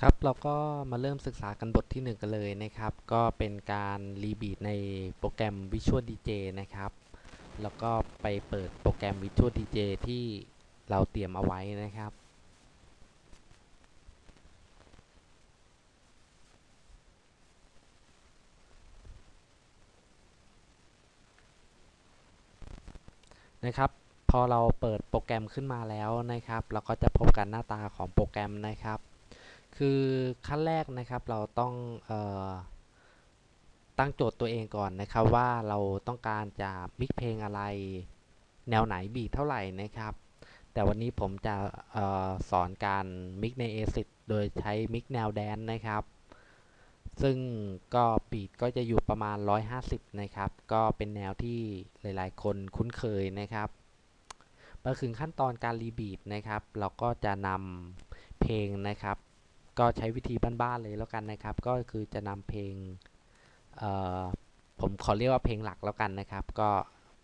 ครับเราก็มาเริ่มศึกษากันบทที่ 1 กันเลยนะครับ ก็เป็นการรีบีทในโปรแกรม Visual DJ นะครับ แล้วก็ไปเปิดโปรแกรม Visual DJ ที่เราเตรียมเอาไว้นะครับ นะครับ พอเราเปิดโปรแกรมขึ้นมาแล้วนะครับ เราก็จะพบกันหน้าตาของโปรแกรมนะครับ คือขั้นแรกนะครับเราต้องออตั้งโจทย์ตัวเองก่อนนะครับว่าเราต้องการจะมิกเพลงอะไร แนวไหนบีทเท่าไหร่นะครับ แต่วันนี้ผมจะออสอนการมิกใน ASIC โดยใช้มิกแนวแดนนะครับ ซึ่งก็บีทก็จะอยู่ประมาณ 150 นะครับ ก็เป็นแนวที่หลายๆ คนคุ้นเคยนะครับมาถึงขั้นตอนการรีบีทนะครับ เราก็จะนำเพลงนะครับ ก็ใช้วิธีบ้านๆเลยแล้วกันนะครับ ก็คือจะนำเพลงผมขอเรียกว่าเพลงหลักแล้วกันนะครับ ก็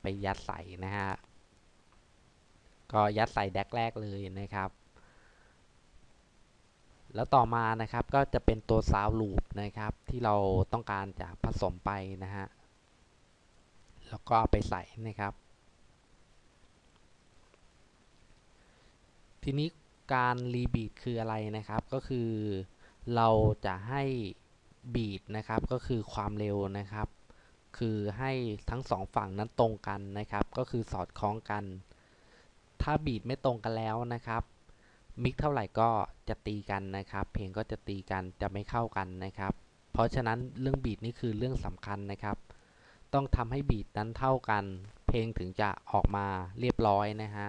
ไปยัดใส่นะฮะก็ยัดใส่แดกแรกเลยนะครับ แล้วต่อมานะครับก็จะเป็นตัวซาวลูปนะครับ ที่เราต้องการจะผสมไปนะฮะแล้วก็ไปใส่นะครับ ทีนี้ การรีบีทคืออะไรนะครับ ก็คือเราจะให้บีทนะครับก็คือความเร็วนะครับ คือให้ทั้งสองฝั่งนั้นตรงกันนะครับ ก็คือสอดคล้องกัน ถ้าบีทไม่ตรงกันแล้วนะครับมิกเท่าไหร่ก็จะตีกันนะครับ เพลงก็จะตีกันจะไม่เข้ากันนะครับ เพราะฉะนั้นเรื่องบีทนี่คือเรื่องสำคัญนะครับ ต้องทำให้บีทนั้นเท่ากัน เพลงถึงจะออกมาเรียบร้อยนะฮะ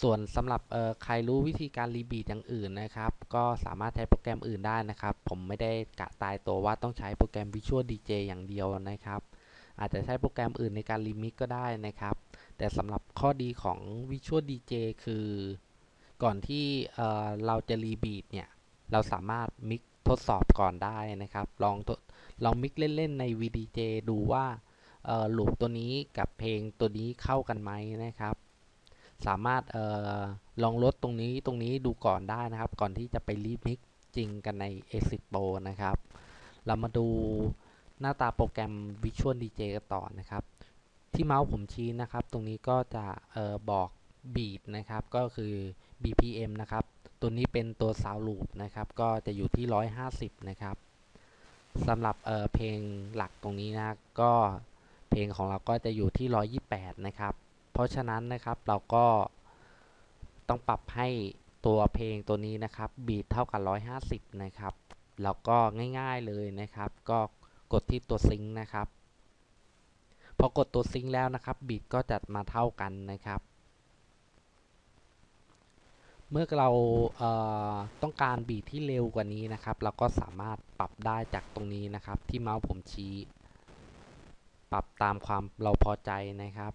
ส่วนสำหรับใครรู้วิธีการรีบีทอย่างอื่นนะครับ ก็สามารถใช้โปรแกรมอื่นได้นะครับ ผมไม่ได้กะตายตัวว่าต้องใช้โปรแกรม Visual DJ อย่างเดียวนะครับ อาจจะใช้โปรแกรมอื่นในการรีมิกก็ได้นะครับ แต่สำหรับข้อดีของ Visual DJ คือ ก่อนที่เราจะรีบีทเนี่ย เราสามารถมิกทดสอบก่อนได้นะครับ ลองลองมิกเล่นๆใน VDJ ดูว่าหลูปตัวนี้กับเพลงตัวนี้เข้ากันไหมนะครับ สามารถออลองลดตรงนี้ตรงนี้ดูก่อนได้นะครับ ก่อนที่จะไปรีมิกจริงกันใน Exit Pro นะครับ เรามาดูหน้าตาโปรแกรม Visual DJ กันต่อนะครับ ที่เมาส์ผมชี้นะครับ ตรงนี้ก็จะออบอก beat นะครับ ก็คือ BPM นะครับ ตัวนี้เป็นตัว Sound Loop นะครับ ก็จะอยู่ที่ 150 นะครับสำหรับเเพลงหลักตรงนี้นะก็เพลงของเราก็จะอยู่ที่ 128 นะครับ เพราะฉะนั้นนะครับเราก็ต้องปรับให้ตัวเพลงตัวนี้นะครับบีทเท่ากับ 150 นะครับแล้วก็ง่ายๆเลยนะครับ ก็กดที่ตัวซิงค์นะครับพอกดตัวซิงค์แล้วนะครับบีทก็จะมาเท่ากันนะครับ เมื่อเราเต้องการบีทที่เร็วกว่านี้นะครับ เราก็สามารถปรับได้จากตรงนี้นะครับ ที่เมาส์ผมชี้ ปรับตามความเราพอใจนะครับ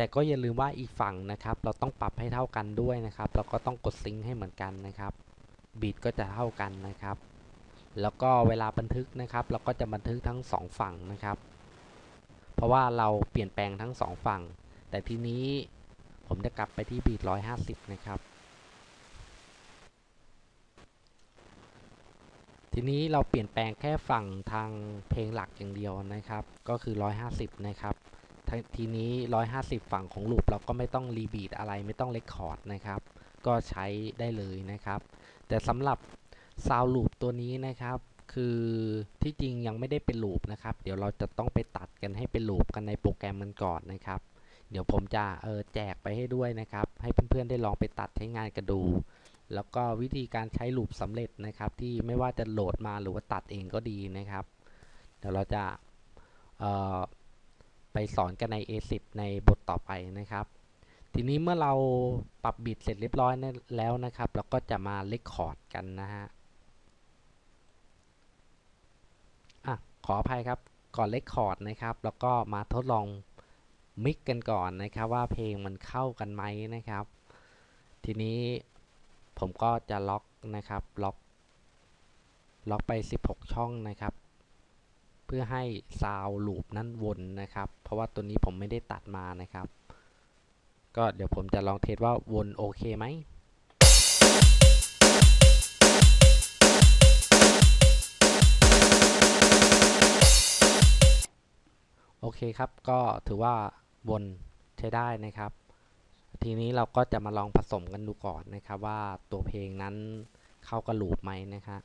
แต่ก็อย่าลืมว่าอีกฝั่งนะครับ เราต้องปรับให้เท่ากันด้วยนะครับแล้วก็ต้องกดซิงค์ให้เหมือนกันนะครับบีทก็จะเท่ากันนะครับ แล้วก็เวลาบันทึกนะครับ เราก็จะบันทึกทั้งสองฝั่งนะครับ เพราะว่าเราเปลี่ยนแปลงทั้งสองฝั่ง แต่ทีนี้ผมจะกลับไปที่บีท150 นะครับ ทีนี้เราเปลี่ยนแปลงแค่ฝั่งทางเพลงหลักอย่างเดียวนะครับ ก็คือ 150 นะครับ ทีนี้ 150 ฝั่งของลูปเราก็ไม่ต้องรีบีดอะไรไม่ต้องเลคคอร์ดนะครับ ก็ใช้ได้เลยนะครับ แต่สำหรับซาวลูปตัวนี้นะครับ คือที่จริงยังไม่ได้เป็นลูปนะครับ เดี๋ยวเราจะต้องไปตัดกันให้เป็นลูปกันในโปรแกรมมันก่อนนะครับ เดี๋ยวผมจะเออแจกไปให้ด้วยนะครับ ให้เพื่อนๆได้ลองไปตัดใช้งานกันดู แล้วก็วิธีการใช้ลูปสำเร็จนะครับ ที่ไม่ว่าจะโหลดมาหรือว่าตัดเองก็ดีนะครับ เดี๋ยวเราจะ ไปสอนกันใน A10 ในบทต่อไปนะครับ ทีนี้เมื่อเราปรับบิตเสร็จเรียบร้อยแล้วนะครับ เราก็จะมาเลคคอร์ดกันนะฮะอะขออภัยครับก่อนเลคคอร์ดนะครับ แล้วก็มาทดลองมิกกันก่อนนะครับว่าเพลงมันเข้ากันไหมนะครับ ทีนี้ผมก็จะล็อกนะครับล็อกล็อกไป 16 ช่องนะครับ เพื่อให้ซาวลูปนั้นวนนะครับ เพราะว่าตัวนี้ผมไม่ได้ตัดมานะครับ ก็เดี๋ยวผมจะลองเทสว่าวนโอเคไหมโอเคครับก็ถือว่าวนใช้ได้นะครับ ทีนี้เราก็จะมาลองผสมกันดูก่อนนะครับว่าตัวเพลงนั้นเข้ากับลูปไหมนะครับ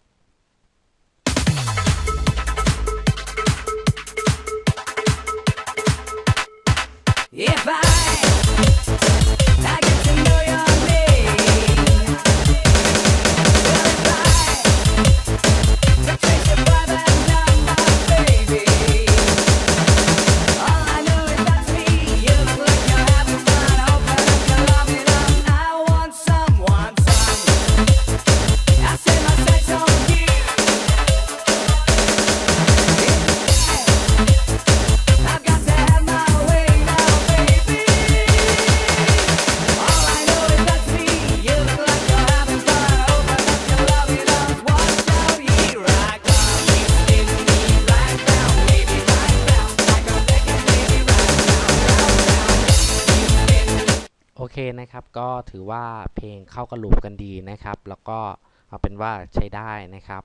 นะครับก็ถือว่าเพลงเข้ากับลูปกันดีนะครับ แล้วก็เอาเป็นว่าใช้ได้นะครับ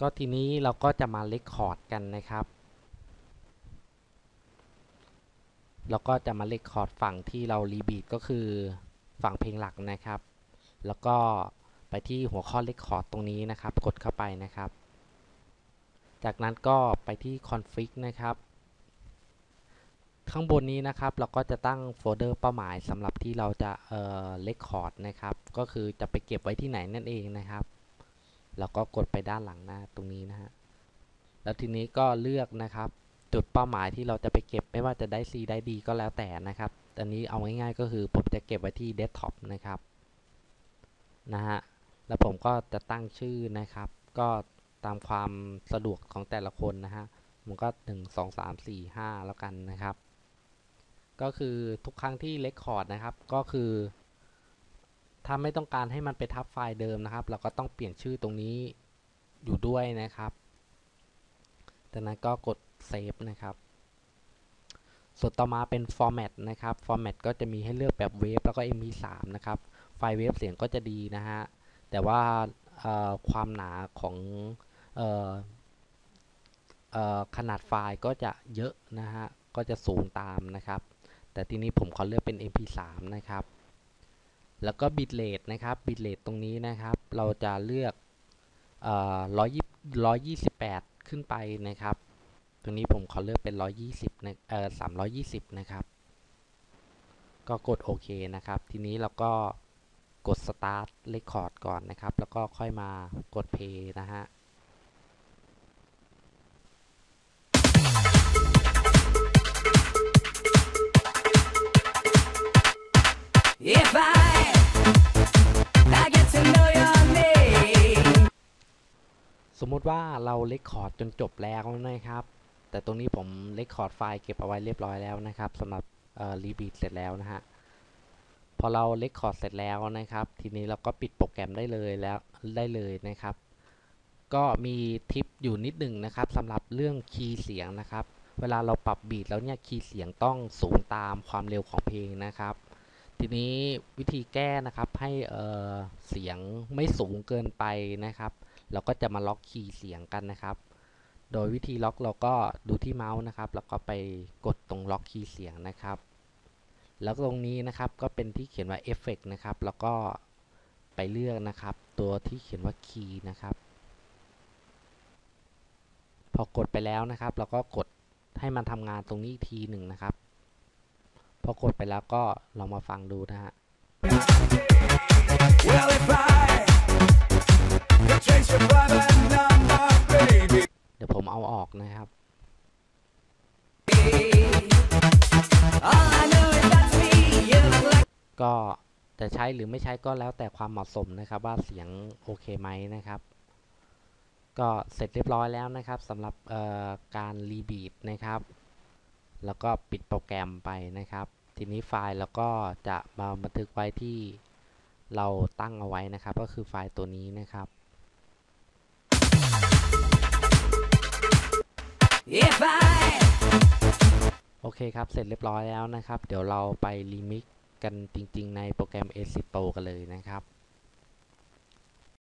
ก็ทีนี้เราก็จะมาเลคคอร์ดกันนะครับแล้วก็จะมาเลคคอร์ดฝั่งที่เรารีบีทก็คือฝั่งเพลงหลักนะครับ แล้วก็ไปที่หัวข้อเลคคอร์ดตรงนี้นะครับ กดเข้าไปนะครับ จากนั้นก็ไปที่คอนฟิกนะครับ ข้างบนนี้นะครับเราก็จะตั้งโฟลเดอร์เป้าหมายสำหรับที่เราจะเอ่อเลคคอร์ดนะครับ ก็คือจะไปเก็บไว้ที่ไหนนั่นเองนะครับแล้วก็กดไปด้านหลังหน้าตรงนี้นะฮะแล้วทีนี้ก็เลือกนะครับ จุดเป้าหมายที่เราจะไปเก็บไม่ว่าจะได้ C ได้ D ก็แล้วแต่นะครับอันนี้เอาง่ายๆก็คือผมจะเก็บไว้ที่เดสก์ท็อปนะครับนะฮะแล้วผมก็จะตั้งชื่อนะครับ ก็ตามความสะดวกของแต่ละคนนะฮะมันก็ 1 2 3 4 5 แล้วกันนะครับ ก็คือทุกครั้งที่เลคคอร์ดนะครับ ก็คือ ถ้าไม่ต้องการให้มันไปทับไฟล์เดิมนะครับ เราก็ต้องเปลี่ยนชื่อตรงนี้อยู่ด้วยนะครับจากนั้นก็กดเซฟนะครับส่วนต่อมาเป็น format นะครับ format ก็จะมีให้เลือกแบบเวฟแล้วก็ mp3 นะครับ ไฟล์เวฟเสียงก็จะดีนะฮะ แต่ว่าความหนาของอออขนาดไฟล์ก็จะเยอะนะฮะ ก็จะสูงตามนะครับ แต่ทีนี้ผมขอเลือกเป็น mp3 นะครับ แล้วก็ bitrate นะครับ bitrate ตรงนี้นะครับ เราจะเลือกเอ่อ128ขึ้นไปนะครับ ตรงนี้ผมขอเลือกเป็น120นะเอ่อ320นะครับ ก็กดโอเคนะครับ ทีนี้เราก็กด start record ก่อนนะครับ แล้วก็ค่อยมากด play นะฮะ ติว่าเราเลคคอร์ดจนจบแล้วนะครับ แต่ตรงนี้ผมเลคคอร์ดไฟล์เก็บเอาไว้เรียบร้อยแล้วนะครับสำหรับรีบีทเสร็จแล้วนะฮะพอเราเลคคอร์ดเสร็จแล้วนะครับ ทีนี้เราก็ปิดโปรแกรมได้เลยแล้วได้เลยนะครับ ก็มีทิปอยู่นิดหนึ่งนะครับสำหรับเรื่องคีย์เสียงนะครับ เวลาเราปรับบีทแล้วเนี่ยคีย์เสียงต้องสูงตามความเร็วของเพลงนะครับทีนี้วิธีแก้นะครับให้เเสียงไม่สูงเกินไปนะครับ เราก็จะมาล็อกคีย์เสียงกันนะครับ โดยวิธีล็อกเราก็ดูที่เมาส์นะครับ แล้วก็ไปกดตรงล็อกคีย์เสียงนะครับ แล้วตรงนี้นะครับก็เป็นที่เขียนว่าเอฟเฟกนะครับ แล้วก็ไปเลือกนะครับ ตัวที่เขียนว่าคีย์นะครับ พอกดไปแล้วนะครับ เราก็กดให้มันทำงานตรงนี้อีกทีหนึ่งนะครับ พอกดไปแล้วก็ลองมาฟังดูนะฮะ Well, if I เดี๋ยวผมเอาออกนะครับ ก็จะใช้หรือไม่ใช้ก็แล้วแต่ความเหมาะสมนะครับ ว่าเสียงโอเคไหมนะครับ ก็เสร็จเรียบร้อยแล้วนะครับสำหรับการรีบีทนะครับ แล้วก็ปิดโปรแกรมไปนะครับ ทีนี้ไฟล์แล้วก็จะมาบันทึกไว้ที่เราตั้งเอาไว้นะครับ ก็คือไฟล์ตัวนี้นะครับ โอเคครับ เสร็จเรียบร้อยแล้วนะครับ เดี๋ยวเราไปรีมิกกันจริง ๆ ในโปรแกรม AC Pro กันเลยนะครับ